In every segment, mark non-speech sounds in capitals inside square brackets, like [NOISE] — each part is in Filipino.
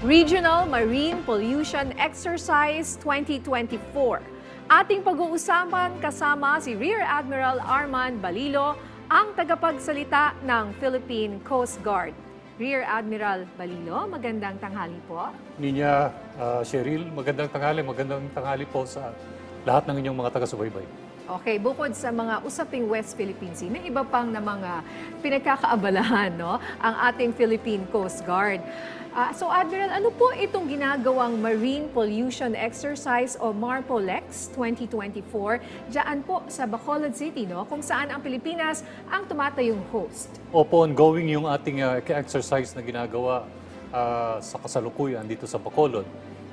Regional Marine Pollution Exercise 2024. Ating pag-uusapan kasama si Rear Admiral Arman Balilo, ang tagapagsalita ng Philippine Coast Guard. Rear Admiral Balilo, magandang tanghali po. Ninya ah, Cheryl, magandang tanghali, magandang tanghali po sa lahat ng inyong mga taga-subaybay. Okay, bukod sa mga usaping West Philippine Sea, may iba pang na mga pinagkakaabalahan, no? Ang ating Philippine Coast Guard. Ah, so, Admiral, ano po itong ginagawang Marine Pollution Exercise o MARPOLEX 2024 diyan po sa Bacolod City, no? Kung saan ang Pilipinas ang tumatayong host. Opo, ongoing yung ating ah, exercise na ginagawa ah, sa kasalukuyan dito sa Bacolod.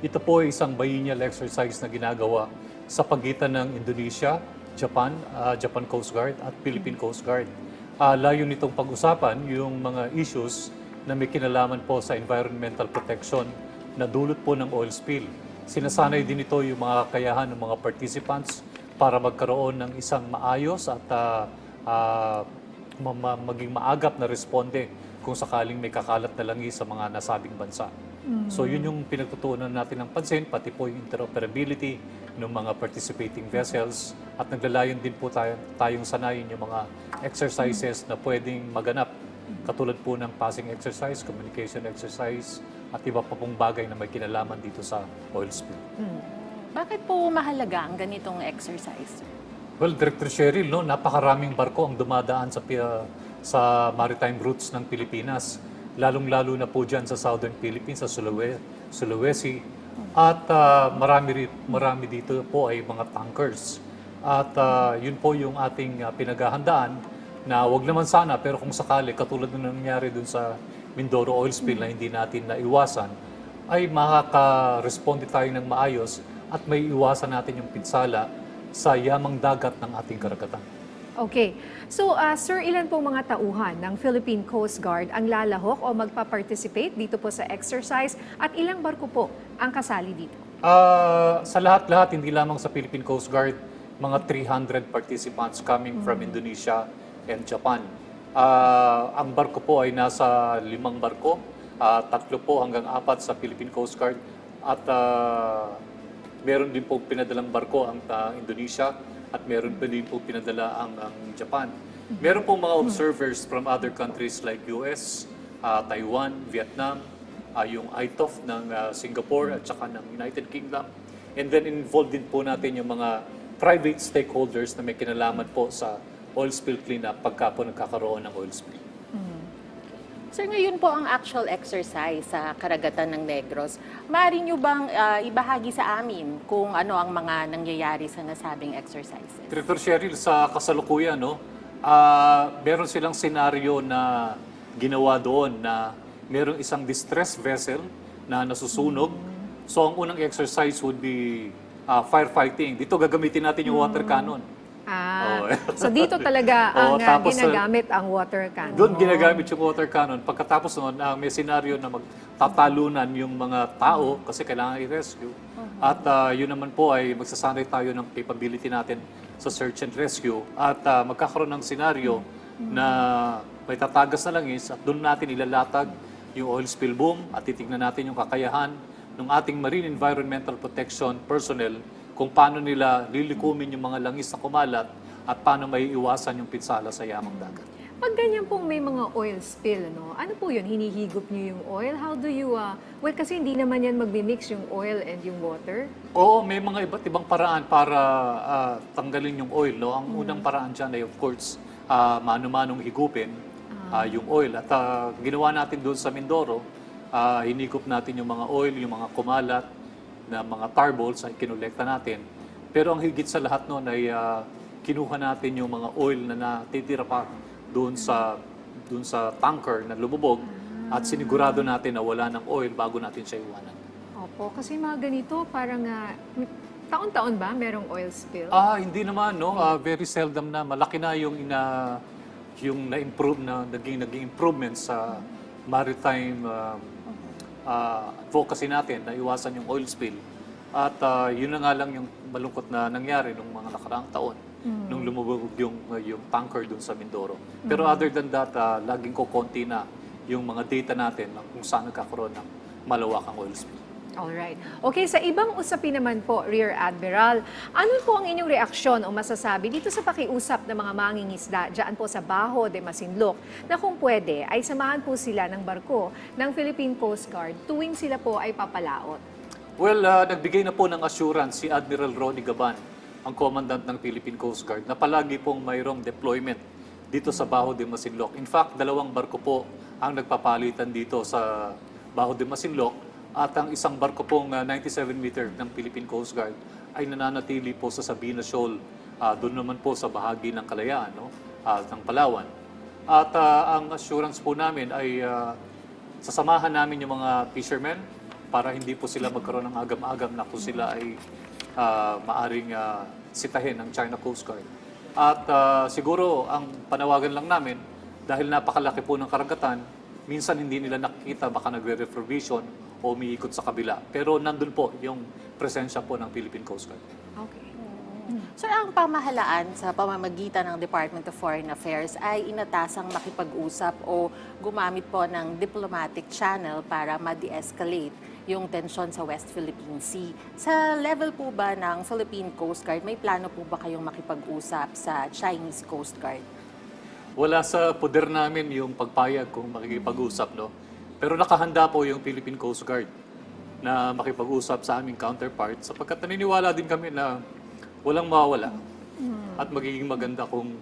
Ito po ay isang biennial exercise na ginagawa sa pagitan ng Indonesia, Japan, ah, Japan Coast Guard at Philippine Coast Guard. Ah, layo nitong pag-usapan yung mga issues na may kinalaman po sa environmental protection na dulot po ng oil spill. Sinasanay din ito yung mga kakayahan ng mga participants para magkaroon ng isang maayos at ah, ah, ma- ma- maging maagap na responde kung sakaling may kakalat na langis sa mga nasabing bansa. So yun yung pinagtutuunan natin ng pansin, pati po yung interoperability ng mga participating vessels at naglalayon din po tayo, tayong sanayin yung mga exercises na pwedeng maganap katulad po ng passing exercise, communication exercise at iba pa pong bagay na may kinalaman dito sa oil spill. Bakit po mahalaga ang ganitong exercise? Well, Director Cheryl, no, napakaraming barko ang dumadaan sa pi- sa maritime routes ng Pilipinas. Lalong-lalo na po dyan sa Southern Philippines, sa Sulawesi. Sulawesi. At ah, marami, marami dito po ay mga tankers. At ah, yun po yung ating ah, pinaghahandaan na wag naman sana pero kung sakali katulad ng nangyari dun sa Mindoro oil spill na hindi natin naiwasan ay makaka-responde tayo ng maayos at may iwasan natin yung pinsala sa yamang dagat ng ating karagatan. Okay. So, ah, Sir, ilan pong mga tauhan ng Philippine Coast Guard ang lalahok o magpa-participate dito po sa exercise at ilang barko po ang kasali dito? Ah, sa lahat-lahat, hindi lamang sa Philippine Coast Guard, mga 300 participants coming from Indonesia and Japan. Ah, ang barko po ay nasa limang barko, Ah, tatlo po hanggang apat sa Philippine Coast Guard at ah, meron din po pinadalang barko ang ah, Indonesia at meron pa din po pinadala ang, ang Japan. Meron po mga observers from other countries like US, ah, Taiwan, Vietnam, ah, yung ITOF ng ah, Singapore at saka ng United Kingdom. And then involved din po natin yung mga private stakeholders na may kinalaman po sa oil spill cleanup pagka po nagkakaroon ng oil spill. Sir, ngayon po ang actual exercise sa karagatan ng Negros. Maaari nyo bang ah, ibahagi sa amin kung ano ang mga nangyayari sa nasabing exercises? Director Cheryl, sa kasalukuyan, no, ah, meron silang senaryo na ginawa doon na merong isang distress vessel na nasusunog. So ang unang exercise would be ah, firefighting. Dito gagamitin natin yung water cannon. [LAUGHS] So dito talaga ang Oo, ah, tapos, ah, ginagamit ang water cannon. Doon ginagamit yung water cannon. Pagkatapos noon, ah, may senaryo na magtatalunan yung mga tao kasi kailangan i-rescue. At ah, yun naman po ay magsasanay tayo ng capability natin sa search and rescue. At ah, magkakaroon ng senaryo na may tatagas na langis at doon natin ilalatag yung oil spill boom at titignan natin yung kakayahan ng ating Marine Environmental Protection personnel kung paano nila lilikumin yung mga langis na kumalat at paano may iwasan yung pinsala sa yamang dagat. Pag ganyan pong may mga oil spill, ano, ano po yun? Hinihigop niyo yung oil? How do you, ah, well, kasi hindi naman yan magbi-mix yung oil and yung water. Oo, may mga iba't ibang paraan para ah, tanggalin yung oil. No? Ang unang paraan dyan ay of course, ah, mano-manong higupin ah, yung oil. At ah, ginawa natin doon sa Mindoro, ah, hinigop natin yung mga oil, yung mga kumalat na mga tar balls ay kinolekta natin. Pero ang higit sa lahat noon ay ah, kinuha natin yung mga oil na natitira pa doon sa doon sa tanker na lumubog at sinigurado natin na wala ng oil bago natin siya iwanan. Opo, kasi mga ganito, parang ah, taon-taon ba merong oil spill? Ah, hindi naman no. Ah, very seldom na malaki na yung ina yung na-improve na naging naging improvement sa maritime ah, ah, advocacy natin na iwasan yung oil spill. At ah, yun na nga lang yung malungkot na nangyari nung mga nakaraang taon nung lumubog yung yung tanker dun sa Mindoro. Pero other than that, ah, laging ko konti na yung mga data natin na kung saan nagkakaroon ng malawakang oil spill. Alright. Okay, sa ibang usapin naman po, Rear Admiral, ano po ang inyong reaksyon o masasabi dito sa pakiusap ng mga mangingisda dyan po sa Baho de Masinloc na kung pwede ay samahan po sila ng barko ng Philippine Coast Guard tuwing sila po ay papalaot? Well, ah, nagbigay na po ng assurance si Admiral Ronnie Gaban, ang commandant ng Philippine Coast Guard, na palagi pong mayroong deployment dito sa Baho de Masinloc. In fact, dalawang barko po ang nagpapalitan dito sa Baho de Masinloc at ang isang barko pong ah, 97 meter ng Philippine Coast Guard ay nananatili po sa Sabina Shoal, ah, doon naman po sa bahagi ng Kalayaan, no? ah, ng Palawan. At ah, ang assurance po namin ay ah, sasamahan namin yung mga fishermen para hindi po sila magkaroon ng agam-agam na kung sila ay ah, maaring ah, sitahin ng China Coast Guard. At ah, siguro ang panawagan lang namin, dahil napakalaki po ng karagatan, minsan hindi nila nakikita baka nagre-refurbishon o umiikot sa kabila. Pero nandun po yung presensya po ng Philippine Coast Guard. Okay. Sir, ang pamahalaan sa pamamagitan ng Department of Foreign Affairs ay inatasang makipag-usap o gumamit po ng diplomatic channel para ma-de-escalate yung tensyon sa West Philippine Sea. Sa level po ba ng Philippine Coast Guard, may plano po ba kayong makipag-usap sa Chinese Coast Guard? Wala sa poder namin yung pagpayag kung makikipag-usap, no? Pero nakahanda po yung Philippine Coast Guard na makipag-usap sa aming counterpart sapagkat naniniwala din kami na walang mawawala at magiging maganda kung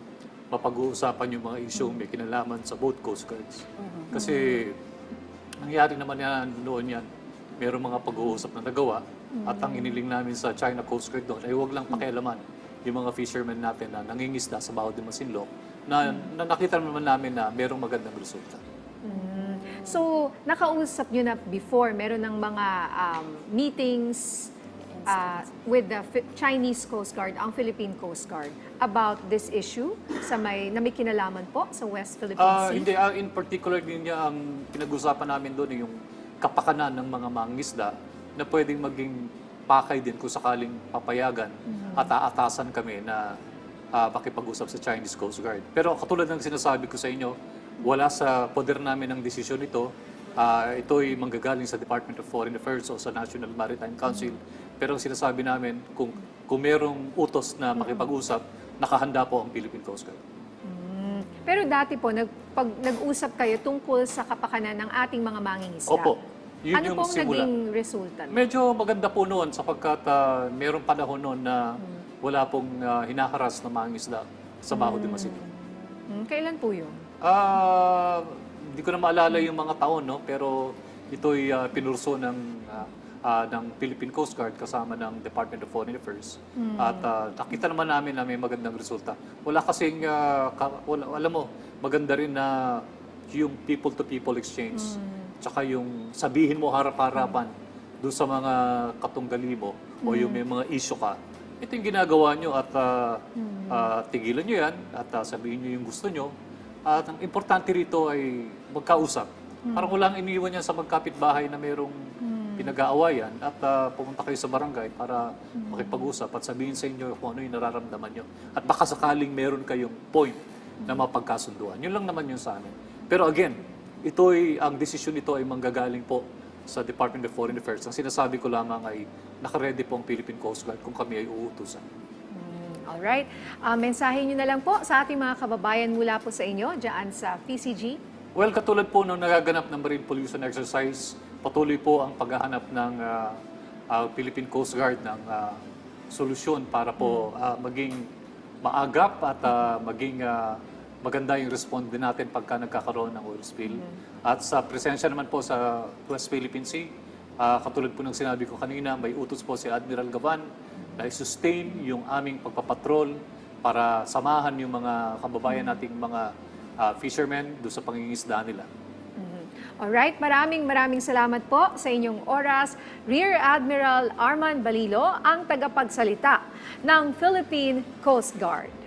mapag-uusapan yung mga issue may kinalaman sa both Coast Guards. Kasi nangyari naman yan noon yan. Merong mga pag-uusap na nagawa at ang iniling namin sa China Coast Guard doon ay huwag lang pakialaman yung mga fishermen natin na nangingisda sa Baho de Masinloc na, na nakita naman namin na merong magandang resulta. Mm. So, nakausap nyo na before, meron ng mga um, meetings uh, with the Fi- Chinese Coast Guard, ang Philippine Coast Guard, about this issue sa may, na may kinalaman po sa West Philippine Ah, Sea? hindi, ah, in particular din niya ang pinag-usapan namin doon ay yung kapakanan ng mga mangisda na pwedeng maging pakay din kung sakaling papayagan at aatasan kami na ah, makipag-usap sa Chinese Coast Guard. Pero katulad ng sinasabi ko sa inyo, wala sa poder namin ang desisyon ito. Ah, ito'y manggagaling sa Department of Foreign Affairs o sa National Maritime Council. Pero ang sinasabi namin, kung, kung merong utos na makipag-usap, nakahanda po ang Philippine Coast Guard. Mm. Pero dati po, nag, pag nag-usap kayo tungkol sa kapakanan ng ating mga mangingisda. Opo. Yun ano yung pong simula. naging resulta? Medyo maganda po noon sapagkat uh, merong panahon noon na wala pong ah, hinaharas na mga isda sa Baho de Masinloc. Mm, Kailan po yun? Ah, hindi ko na maalala yung mga taon, no? pero ito'y ah, pinurso ng, ah, ah, ng Philippine Coast Guard kasama ng Department of Foreign Affairs. At ah, nakita naman namin na may magandang resulta. Wala kasing, ah, ka- wala, alam mo, maganda rin na yung people-to-people exchange. Tsaka yung sabihin mo harap-harapan doon sa mga katunggali mo o yung may mga issue ka, ito yung ginagawa nyo at ah, ah, tigilan nyo yan at ah, sabihin nyo yung gusto nyo. At ang importante rito ay magkausap. Parang walang iniwan yan sa magkapit-bahay na mayroong pinag-aawayan at ah, pumunta kayo sa barangay para makipag-usap at sabihin sa inyo kung ano yung nararamdaman nyo. At baka sakaling meron kayong point na mapagkasunduan. Yun lang naman yun sa amin. Pero again, ito'y, ang desisyon nito ay manggagaling po sa Department of Foreign Affairs. Ang sinasabi ko lamang ay nakaredy po ang Philippine Coast Guard kung kami ay uutusan. Mm, Alright. Uh, mensahe nyo na lang po sa ating mga kababayan mula po sa inyo, dyan sa PCG. Well, katulad po nung nagaganap ng Marine Pollution Exercise, patuloy po ang paghahanap ng ah, ah, Philippine Coast Guard ng ah, solusyon para po ah, maging maagap at ah, maging ah, maganda yung response din natin pagka nagkakaroon ng oil spill. At sa presensya naman po sa West Philippine Sea, ah, katulad po ng sinabi ko kanina, may utos po si Admiral Gavan na i-sustain yung aming pagpapatrol para samahan yung mga kababayan nating mga ah, fishermen doon sa pangingisda nila. Alright, maraming maraming salamat po sa inyong oras. Rear Admiral Arman Balilo, ang tagapagsalita ng Philippine Coast Guard.